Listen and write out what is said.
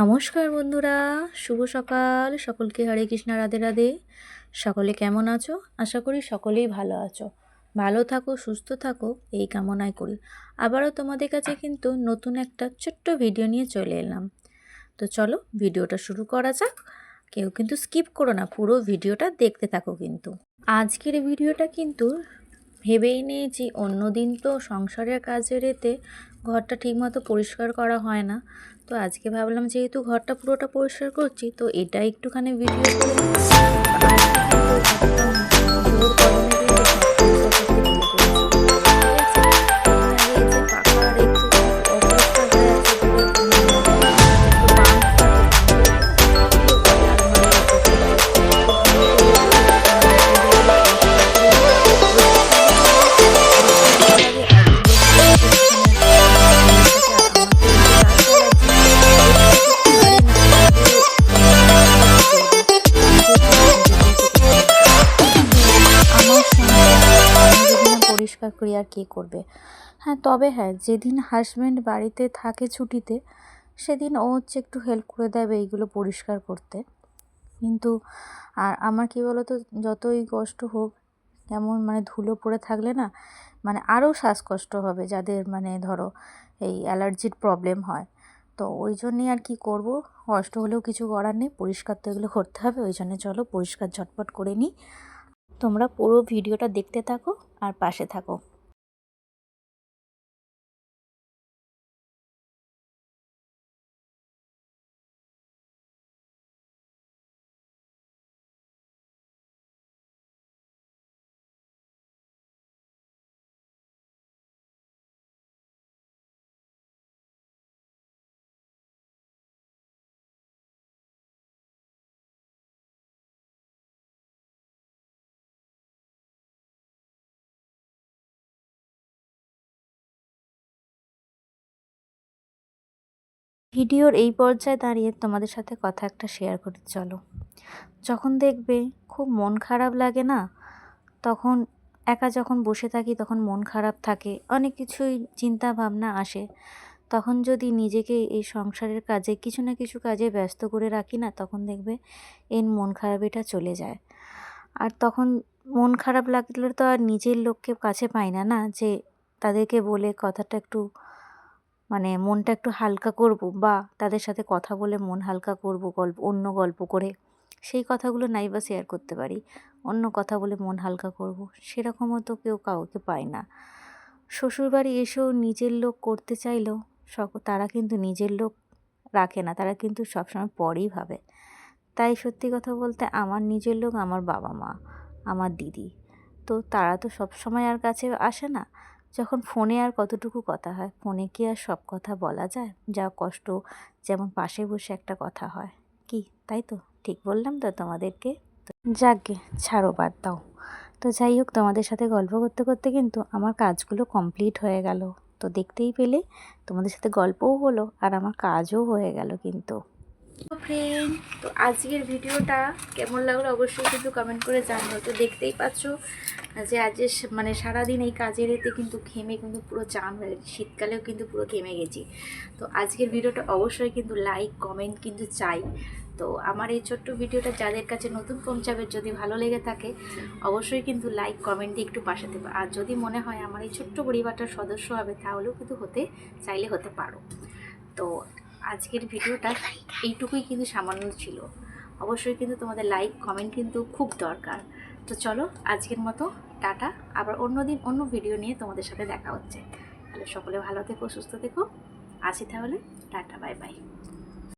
নমস্কার বন্ধুরা, শুভ সকাল। সকলকে হরে কৃষ্ণা, রাধে রাধে। সকলে কেমন আছো? আশা করি সকলেই ভালো আছো। ভালো থাকো, সুস্থ থাকো, এই কামনাই করি। আবারও তোমাদের কাছে কিন্তু নতুন একটা ছোট্ট ভিডিও নিয়ে চলে এলাম। তো চলো ভিডিওটা শুরু করা যাক। কেউ কিন্তু স্কিপ করো না, পুরো ভিডিওটা দেখতে থাকো কিন্তু। আজকের ভিডিওটা কিন্তু ভেবেই নিয়েছি অন্যদিন তো সংসারের কাজের এতে ঘরটা ঠিকমতো পরিষ্কার করা হয় না। তো আজকে ভাবলাম যেহেতু ঘরটা পুরোটা পরিষ্কার করছি, তো এটা একটুখানি ভিডিও করে পরিষ্কার করি আর কে করবে। হ্যাঁ তবে হ্যাঁ যেদিন হাজব্যান্ড বাড়িতে থাকে ছুটিতে, সেদিন ও হচ্ছে একটু হেল্প করে দেবে এইগুলো পরিষ্কার করতে। কিন্তু, আর আমার কী বলো তো যতই কষ্ট হোক, কেমন মানে ধুলো পড়ে থাকলে না মানে আরও শ্বাসকষ্ট হবে যাদের মানে ধরো এই অ্যালার্জির প্রবলেম হয়। তো ওই জন্যই আর কি করব, কষ্ট হলেও কিছু করার নেই, পরিষ্কার তো এগুলো করতে হবে, ওই জন্য চলো পরিষ্কার ঝটপট করে নিই। তোমরা পুরো ভিডিওটা দেখতে থাকো আর পাশে থাকো। ভিডিওর এই পর্যায়ে দাঁড়িয়ে তোমাদের সাথে কথা একটা শেয়ার করতে চলো। যখন দেখবে খুব মন খারাপ লাগে না, তখন একা যখন বসে থাকি তখন মন খারাপ থাকে, অনেক কিছুই চিন্তা ভাবনা আসে। তখন যদি নিজেকে এই সংসারের কাজে, কিছু না কিছু কাজে ব্যস্ত করে রাখি না, তখন দেখবে এই মন খারাপিটা চলে যায়। আর তখন মন খারাপ লাগলে তো আর নিজের লোককে কাছে পাই না না? যে তাদেরকে বলে কথাটা একটু মানে মনটা একটু হালকা করব বা তাদের সাথে কথা বলে মন হালকা করব গল্প, অন্য গল্প করে সেই কথাগুলো নাই বা শেয়ার করতে পারি। অন্য কথা বলে মন হালকা করব, সেরকমও তো কেউ কাউকে পায় না। শ্বশুরবাড়ি এসেও নিজের লোক করতে চাইলেও সক, তারা কিন্তু নিজের লোক রাখে না, তারা কিন্তু সবসময় পরেই ভাবে। তাই সত্যি কথা বলতে আমার নিজের লোক আমার বাবা মা, আমার দিদি। তো তারা তো সব সময় আর কাছে আসে না। যখন ফোনে আর কতটুকু কথা হয়, ফোনে কি আর সব কথা বলা যায়? যা কষ্ট, যেমন পাশে বসে একটা কথা হয়। কি, তাই তো? ঠিক বললাম তো তোমাদেরকে? যাকগে, ছাড়ো বাদ দাও। তো যাই হোক, তোমাদের সাথে গল্প করতে করতে কিন্তু আমার কাজগুলো কমপ্লিট হয়ে গেল। তো দেখতেই পেলে, তোমাদের সাথে গল্পও হলো আর আমার কাজও হয়ে গেল কিন্তু। ফ্রেন্ড তো আজকের ভিডিওটা কেমন লাগল অবশ্যই কিন্তু কমেন্ট করে জানব তো দেখতেই পাচ্ছ যে আজ যে সা- মানে সারাদিন এই কাজের এতে কিন্তু ঘেমে কিন্তু পুরো চান হয়ে গেছে, শীতকালেও কিন্তু পুরো ঘেমে গেছি। তো আজকের ভিডিওটা অবশ্যই কিন্তু লাইক কমেন্ট কিন্তু চাই। তো আমার এই ছোট্ট ভিডিওটা যাদের কাছে নতুন পৌঁছাবে, যদি ভালো লেগে থাকে, অবশ্যই কিন্তু লাইক কমেন্ট দিয়ে একটু পাশে দেবে আর যদি মনে হয় আমার এই ছোট্ট পরিবারটার সদস্য হবে, তাহলেও কিন্তু হতে, চাইলে হতে পারো। তো আজকের ভিডিওটা এইটুকুই কিন্তু সামান্য ছিল। অবশ্যই কিন্তু তোমাদের লাইক কমেন্ট কিন্তু খুব দরকার। তো চলো, আজকের মতো টাটা। আবার অন্য দিন অন্য ভিডিও নিয়ে তোমাদের সাথে দেখা হচ্ছে। তাহলে সকলে ভালো থেকো, সুস্থ থেকো। আসি তাহলে। Tata bye bye